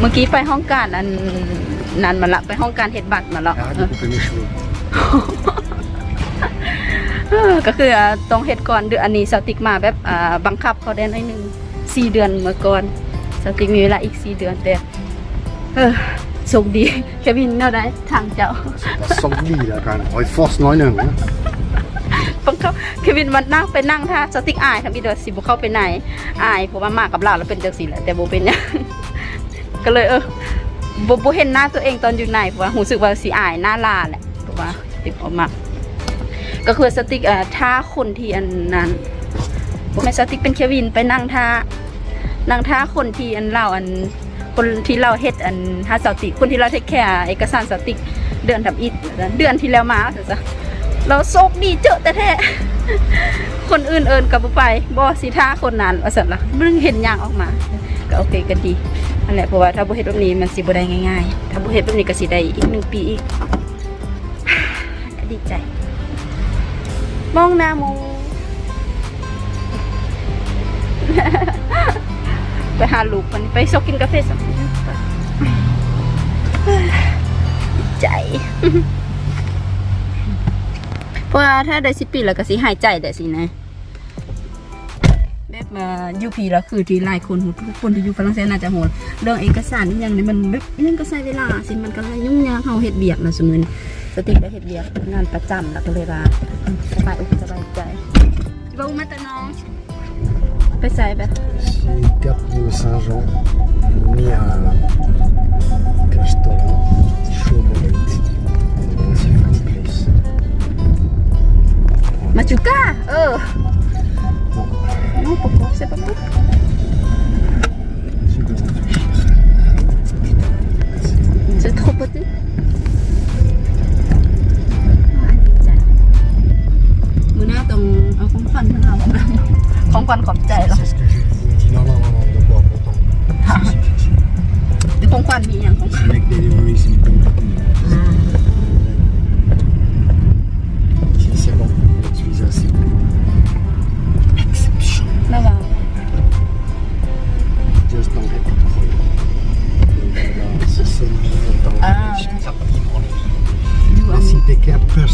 เมื่อกี้ไปห้องการอันนั้นมาละไปห้องการเฮ็ดบัตรมาแล้ว Arrête de couper mes cheveux. เออก็คืออ่าต้องเฮ็ดก่อนเดือนอันนี้สติกมาแบบอ่าบังคับเขาได้หน้อยหนึงสี่เดือนเมื่อก่อนสติกมีเวลาอีกสี่เดือนแต่เออโชคดีแควินเนาได้ทางเจ้า La sanglier là quand même. Oh, il force non, non. Hein. บังคับเควินมันนั่งไปนั่งท่าสติกอายทำอีเดอสิบุเข้าไปไหนอายเพราะว่ามากับเราแล้วเป็นจังสีแหละแต่โบเป็นเนี่ยง ก็เลยเออโบโบเห็นหน้าตัวเองตอนอยู่ไหนเพราะว่ารู้สึกว่าสีอายหน้าลาแหละเพราะว่าติดออกมา ก็คือสติกเอ่อท่าคนที่อันนั้นผมไม่สติกเป็นเควินไปนั่งท่านั่งท่าคนที่อันเราอันคนที่เราเฮ็ดอันท่าสติกคนที่เราเทคแคร์เอกสารสติกเดือนทำอิฐเดือนที่แล้วมาเถอะจ้ะเราโชคดีเจอแต่แท้คนอื่นเอินกับบ่ไปบ่สิท่าคนนั้นว่าซั่นละมึงเห็นอย่างออกมา ก็โอเคก็ดีนั่นแหละเพราะว่าถ้าบ่เฮ็ดแบบนี้มันสิบ่ได้ง่ายๆ ถ้าบ่เฮ็ดแบบนี้ก็สิได้อีกหนึ่งปีอีกดีใจ มองหน้ามูไปหาลูกมันไปซอกกินกาแฟสักนิดดีใจ เพราะว่าถ้าได้สิบปีแล้วก็สิหายใจได้สินะ แบบมายูพีแล้วคือที่หลายคนทุกคนที่อยู่ฝรั่งเศสน่าจะโหดเรื่องเอกสารอหย่างนี้มันแบบยังก็ใช้เวลาสิมันก็เลยยุ่งยากเฮาเฮ็ดเบียกนะสมมุติสติกได้เฮ็ดเบียกงานประจำแล้วก็เลยว่าอืมสบายอกสบายใจจิบ่มาแต่น้องไปใส่ไป C'est Cap de Saint-Jean. Mis à Castola. Chauvelette. It's a fun place. มาจูก้าเออ non pourquoi c'est pas cool C'est quoi cette fiche c'est trop petit มือหน้าต้องเอาของขวัญให้เราของขวัญขอบใจเหรอ C'est ce que je lui ai dit. Non, non, non, non, de boire pourtant. หรือของขวัญมีอย่างของขวัญ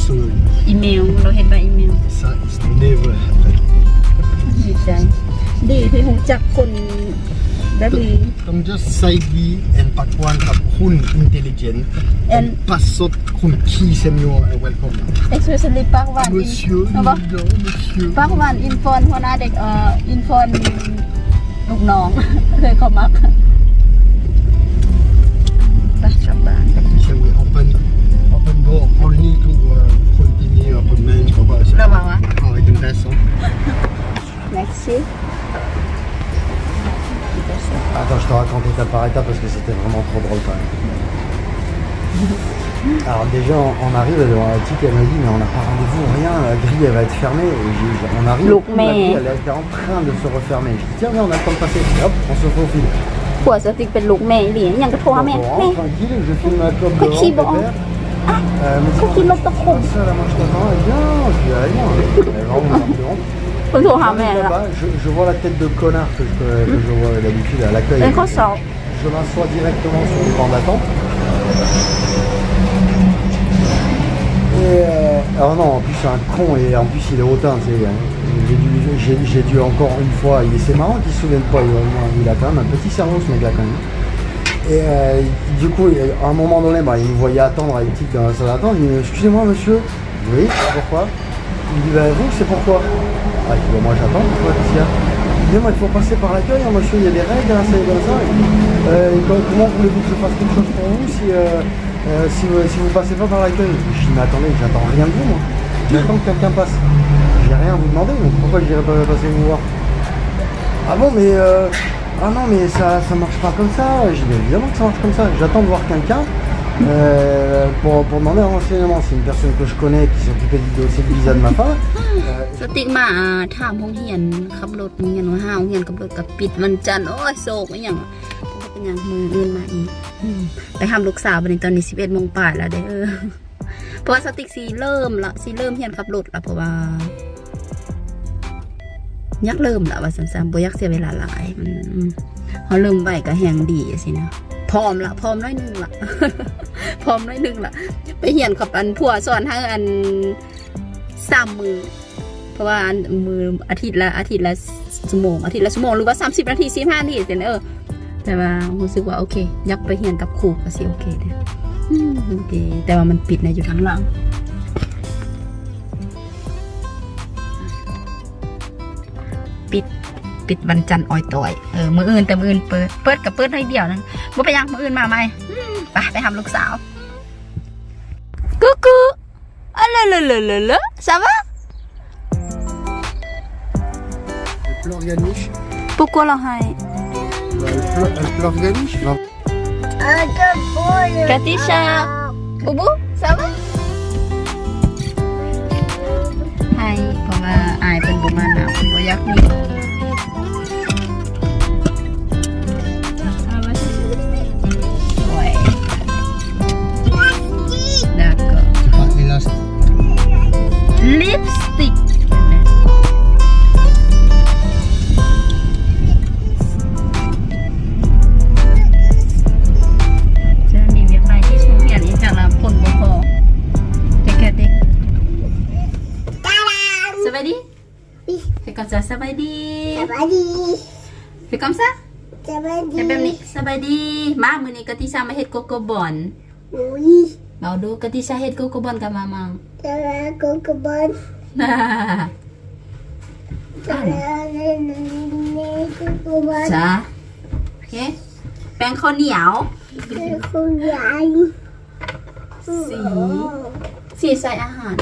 care personally. อีเมลเราเห็นใบอีเมล Et ça, it's never happened. ดีใจ ดีที่หูจักคนแบบนี้ Comme just Saigi and Pakwan have hun intelligent And- and passot hun key senior welcome. especially ปักวัน Monsieur, เอาปะ non, monsieur. ปักวันอินฟอนหัวหน้าเด็กเอ่ออินฟอนลูกน้อง เคยเขามักไปกลับบ้าน So we open open door only to uh, continue open main for us. ระวังวะ Avec une personne. Merci. Attends, je te raconte étape par étape parce que c'était vraiment trop drôle quand même. Alors déjà, on, on arrive devant la petite, elle m'a dit mais on n'a pas rendez-vous, rien, la grille elle va être fermée. Et j'ai- on arrive, Look, la mais- grille elle était en train de se refermer. Je dis tiens, viens, on a le temps de passer. Et hop, on se faufile. ผัวสติกเป็นลูกแม่เหรียญยังกระโทรหา Donc, แม่ on แม่ rentre tranquille, je filme ma clope Quoi qu'il devant, bon. pépère. Euh, mais Quoi qu'il tranquillement par contre. Ça, là, moi, je t'attends, elle vient, je dis, allez, moi, elle est vraiment marquante. Bonjour, Ramel. Je, je vois la tête de connard que je, que je vois d'habitude à l'accueil. Elle ressort. Je m'assois directement sur le banc d'attente. Et euh, alors non, en plus c'est un con et en plus il est hautain, tu sais. Hein. J'ai dû, dû, encore une fois, c'est marrant qu'il se souvienne pas, il a, il a quand même un petit cerveau ce mec là quand même. Et euh, du coup, il- à un moment donné, bah, il me voyait attendre avec petite dans la salle il me dit excusez-moi monsieur, oui, pourquoi? Il me dit bah vous c'est pourquoi Ah je dis bah moi j'attends, pourquoi qu'est-ce Il dit moi il faut passer par l'accueil, hein, monsieur, il y a des règles, hein, c'est comme ça. Euh, comment voulez-vous que je fasse quelque chose pour vous si, euh, si, vous, si vous passez pas par l'accueil? Je dis mais attendez, j'attends rien de vous moi. J'attends que quelqu'un passe. J'ai rien à vous demander, donc pourquoi je dirais pas passer vous voir? Ah bon mais ah non mais ça ça marche pas comme ça. Je dis évidemment que ça marche comme ça. J'attends de voir quelqu'un euh, pour, pour demander un renseignement. C'est une personne que je connais qui s'occupait du dossier de visa de ma femme. สติกมาถามห้องเฮียนขับรถโรงเรียนว่าห้าโรงเรียนขับรถกับปิดวันจันทร์โอ้ยโศกไม่อย่างก็เป็นอย่างมืออื่นมาอีกอืมไปทำลูกสาววันนี้ตอนนี้สิบเอ็ดโมงป่ายแล้วเด้อเพราะว่าสติกสีเริ่มละสีเริ่มเฮียนขับรถละเพราะว่า ยักเริ่มละว่าสันๆบ่ยักเสียเวลาหลายมันเขาเริ่มไหวก็แหงดีสินะพร้อมละพร้อมน้อยหนึงละพร้อมน้อยหนึงละไปเหียนกับอันผัวสอนให้งอันสามมือเพราะว่าอันมืออาทิตย์ละอาทิตย์ละชั่วโมงอาทิตย์ละชั่วโมงหรือว่า30นาที45นาทีแต่เออแต่ว่ารู้สึกว่าโอเคยากไปเหียนกับครูก็สิโอเคเด้ออืมโอเคแต่ว่ามันปิดในะอยู่ทางหลัง ปิดปิดวันจันทร์ออยต่อยเออมืออื่นแต่มืออื่นเปิดเปิดกับเปิดให้เดียวนึงบ่ไปยังมืออื่นมาไหมอืมไปไปทำลูกสาวกูกูอะเลเลเลเลเล ça va Elle pleure Yaniche pourquoi la hai Elle pleure, elle pleure Yaniche Non. Katisha Bubu ça va ให้เพราะว่าอาย เป็นบุม ฮ้ยก่อนซะเฮ้ยแบบนี้สบายดี มามื้อนี้กะติซามาเฮ็ดโกโก้บอนเราดูกะติซาเฮ็ดโกโก้บอนกับมามังน่าจ้าโอเคแป้งข้าวเหนียวสีสีใส่อาหาร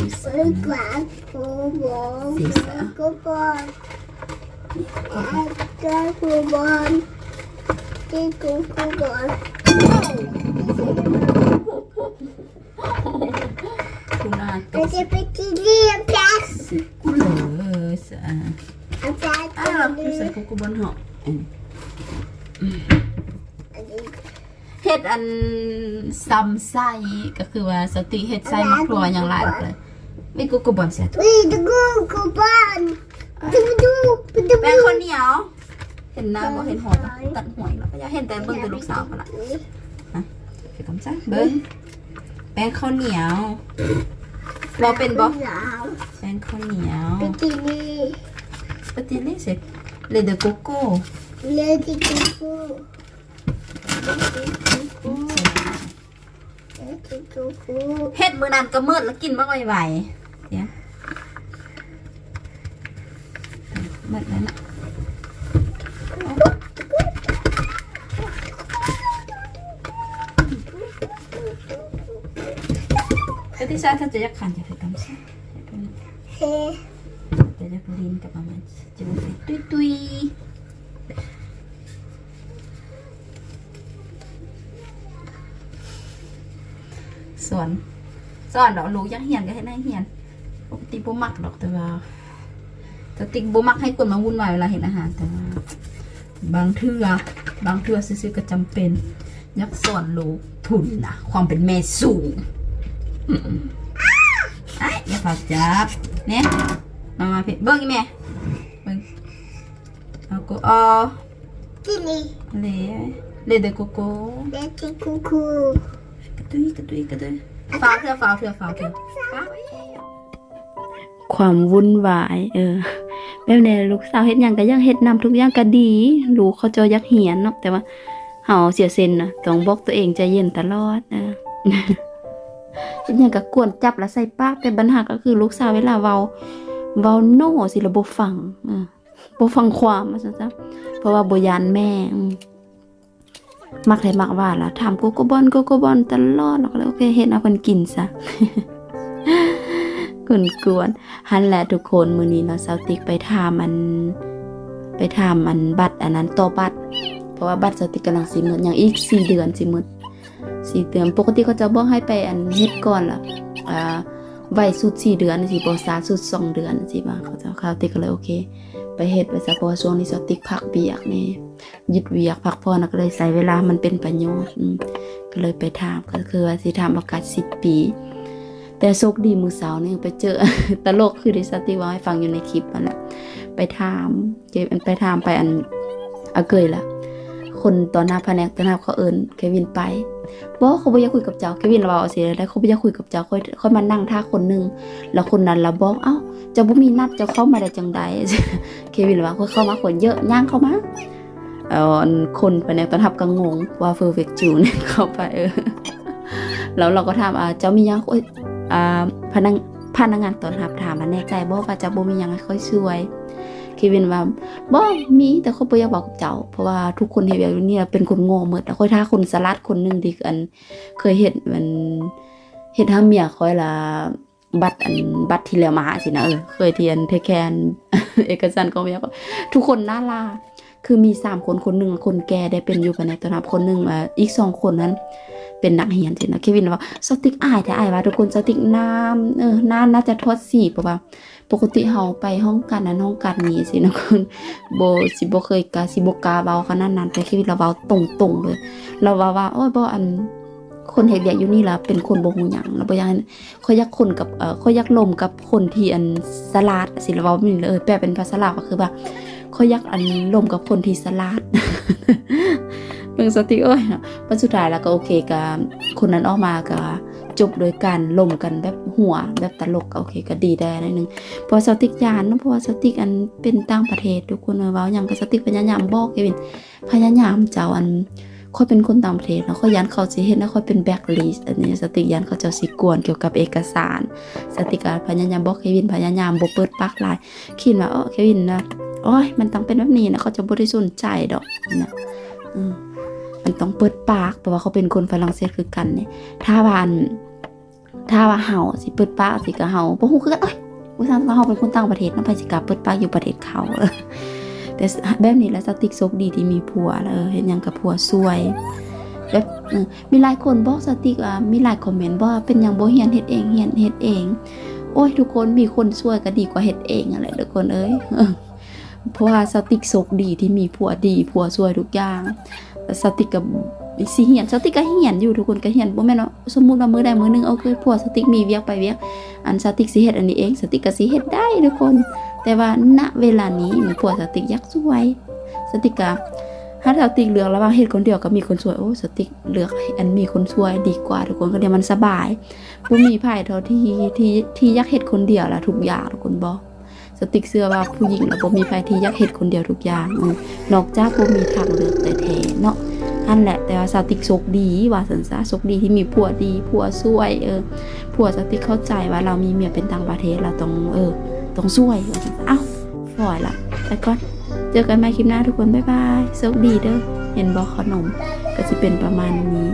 สีใส่กุ หลาบตกสีกุหลาบเออสะอาดอะเราใส่โกโก้บอนเหาะเฮ็ดอันซ้ำไส้ก็คือว่าสติเฮ็ดไส้มะครัวอย่างไรเลยไม่กโก้บอนเสียทุกแป้งข้าวเหนี ยว เห็นหน้าบ่เห็นหัวปะตัดหวยแล้วก็อยากเห็นแต่เบิ่งแต่ลูกสาวกันละไปกำซะเบิ่งแป้งข้าวเหนียวเราเป็นบ่แป้งข้าวเหนียวปฏิเล่เสร็จเลยเดอโกโก้เฮ็ดมื้อนั้นก็มืดแล้วกินบ่ไหวๆเดี๋ยวมืดแล้วนะ กติซาถ้าจะยากขันจะไปกำซะจะอยากลินกับมันจะไปตุยตุยๆส่วนส่วนดอกลูกยังเหียนก็ให้นายเหียนปกติบ่มักดอกแต่ว่าแต่ติ๊กบ่มักให้คนมาวุ่นวายเวลาเห็นอาหารแต่ว่าบางเทื่อบางเทื่อซื้อๆก็จำเป็น ยักสอนลูกทุนนะความเป็นแม่สูง อืมไอ้ยอย่าฝากจับเนี่ยมามาเพ่เบิ้งอีแม่เบิ้งเอาโกเอาเลยเลยเดอโกโก้กระตุยกระตุยกระตุยฝากเถื่อฝากเถื่อฝากเถื่อฝากความวุ่นวาย เออแบบนี้ลูกสาวเฮ็ดหยังก็ยังเฮ็ดนำทุกอย่างก็ดี ลูกเขาเจอยักเหียนเนาะแต่ว่าเฮาเสียเซนนะต้องบอกตัวเองใจเย็นตลอดเออ เฮ็ดหยังก็กวนจับแล้วใส่ปากแต่ปัญหาก็คือลูกสาวเวลาเว้าเว้าโน่สิระบบฟังเอบ่ฟังความว่าซั่นซะเพราะว่าบ่ยานแม่มักให้มักว่าล่ะถามโกโกบอนโกโกบอนตลอดแล้วก็เลยโอเคเฮ็ดเอาเพิ่นกินซะกวนกวนๆหันแหละทุกคนมื้อนี้เนาะสาวติ๊กไปถามมัน ไปถามมันบัตรอันนั้นต่อบัตรเพราะว่าบัตรสาวติ๊กกำลังสิหมดอย่างอีกสี่เดือนสิหมด สี่เดือนปกติเขาจะบอกให้ไปอันเฮ็ดก่อนล่ะอ่าไว้สุดสี่เดือนสิบ่ซาสุดสองเดือนสิว่าเขาจะเขาติ๊กก็เลยโอเค ไปเฮ็ดไปซะเพราะว่าช่วงนี้สติ๊กพักเบียกนี่หยุดเวียกพักผ่อนแล้วก็เลยใช้เวลามันเป็นประโยชน์ก็เลยไปถามก็คือว่าสิทำประกาศ10ปี แต่โชคดีมือสาวนี่ไปเจอตลกคือที่สติว่าให้ฟังอยู่ในคลิปนั่นแหละไปถามเก็บไปถามไปอันอาเกยละคคนตอนหน้าแผนกตอนหน้าเขาเอิ้นเควินไป บ่เขาบ่อยากคุยกับเจ้าเควินเราเอาสิแล้วเขาบ่อยากคุยกับเจ้าค่อยค่อยมานั่งท่าคนหนึงแล้วคนนั้นละบอกเอ้าเจ้าบ่มีนัดเจ้าเข้ามาได้จังใดเควินว่าค่อยเข้ามาคนเยอะย่างเข้ามาเออคนแผนกตอนทับก็งงว่า perfect June เข้าไปเออแล้วเราก็ถามอ่าเจ้ามียังโอ้ยอ่าพนักพนักงานตอนรับถามมาแน่ใจบ่ว่าเจ้าบ่มียังค่อยช่วย เวนว่าบ่มีแต่เขาบ่อยากบอกกับเจ้า เพราะว่าทุกคนเฮ็ดแบบนี้เป็นคนโง่หมดแต่ค่อยท้าคนสลัดคนหนึงที่อัน เคยเฮ็ดมันเฮ็ดหาเมียค่อยละบัตรอันบัตรที่แล้วมาสินะเออเคยเทียนเทคแคนเอกสารของเมียก็ทุกคนน่าลาคือมีสามคนคนหนึ่งคนแก่ได้เป็นอยู่ภายในตอนรับคนหนึงอ่าอีกสองคนนั้น เป็นนักเรียนสินะเควินว่าสติกอายแต่อายว่าทุกคนสติกน้ำเออน้าน่าจะทดสีเพราะว่า ปกติเฮาไปห้องกันนั้นห้องกันนี้สินะคุณโบสิบ่เคยกาสิบ่กาเว้าขนาดนั้นแต่ชีวิตเราเว้าตรงๆเลย เราเว้าว่าโอ้ยบ่อันคนเฮ็ดเวียกอยู่นี่ละเป็นคนบ่ฮู้หยังแล้วบ่อยากให้ขอยอยากคนกับเอ่อขอยอยากลมกับคนที่อันสลาดสิเราเว้าแบบนี้เลยแปลเป็นภาษาลาวก็คือว่าขอยอยากอันลมกับคนที่สลาด เบิ่งสติเอ้ยปัจสุดท้ายแล้วก็โอเคกับคนนั้นออกมาก็จบโดยการลมกันแบบหัวแบบตลกโอเคก็ดีได้หนิดนึงเพอสติกยานเนาะเพราะว่าสติกอันเป็นต่างประเทศทุกคนเออเว้าหยังก็สติกพยายามบอกเควินพยายามเจ้าอันค่อยเป็นคนต่างประเทศแล้วค่อยยันเขาสิเฮ็ดแล้วค่อยเป็นแบ็คลิสอันนี้สติกยันเขาเจ้าสิกวนเกี่ยวกับเอกสาร สติกก็พยายามบอกเควินพยายามบ่เปิดปากลายคิดว่าเออเควินนะโอ้ยมันต้องเป็นแบบนี้นะเขาจะบ่ได้สนใจดอกนะอืม มันต้องเปิดปากเพราะว่าเขาเป็นคนฝรั่งเศสคือกันเนี่ยถ้าว่าอันถ้าว่าเฮาสิเปิดปากสิก็เฮาบ่ฮู้คือกันเอ้ยผู้ชายเขาเป็นคนต่างประเทศเนาะไปสิกาเปิดปากอยู่ประเทศเขาแต่แบบนี้แล้วสติกโชคดีที่มีผัวแล้วเออเห็นยังกับผัวสวยแบบมีหลายคนบอกสติกอะมีหลายคอมเมนต์บอกว่าเป็นยังบ่เฮียนเฮ็ดเองเฮียนเฮ็ดเอง โอ้ยทุกคนมีคนช่วยก็ดีกว่าเฮ็ดเองอะไรทุกคนเอ้ยเพราะว่าสติกโชคดีที่มีผัวดีผัวช่วยทุกอย่าง สติกับสิเฮียนสติกก็เฮียนอยู่ทุกคนก็เฮียนบ่แม่นว่าสมมุติว่ามื้อใดมื้อหนึงโอเคผัวสติกมีเวียกไปเวียกอันสติกสิเฮ็ดอันนี้เอง สติกก็สิเฮ็ดได้ทุกคน แต่ว่าณเวลานี้มีผัวสติกยากสวยสติกก็ถ้าสติกเลือกระหว่างเฮ็ดคนเดียวกับมีคนช่วยโอ้สติกเลืออันมีคนช่วยดีกว่า ทุกคนก็เดี๋ยวมันสบายบ่มีไผเท่าที่ที่ที่ยากเฮ็ดคนเดียวล่ะทุกอย่างทุกคนบ่ สติกเชื่อว่าผู้หญิงแล้วบ่มีไผที่อยากเฮ็ดคนเดียวทุกอย่างนอกจากบ่มีทางเลือกแต่แท้เนาะอันแหละแต่ว่าสติกโชคดีว่าสันซะโชคดีที่มีผัวดีผัวช่วยเออผัวสติกเข้าใจว่าเรามีเมียเป็นต่างประเทศเราต้องเออต้องช่วยเอ้าปล่อยละไปก่อนเจอกันใหม่คลิปหน้าทุกคนบ๊ายบายโชคดีเด้อเห็นบอกขนมก็จะเป็นประมาณนี้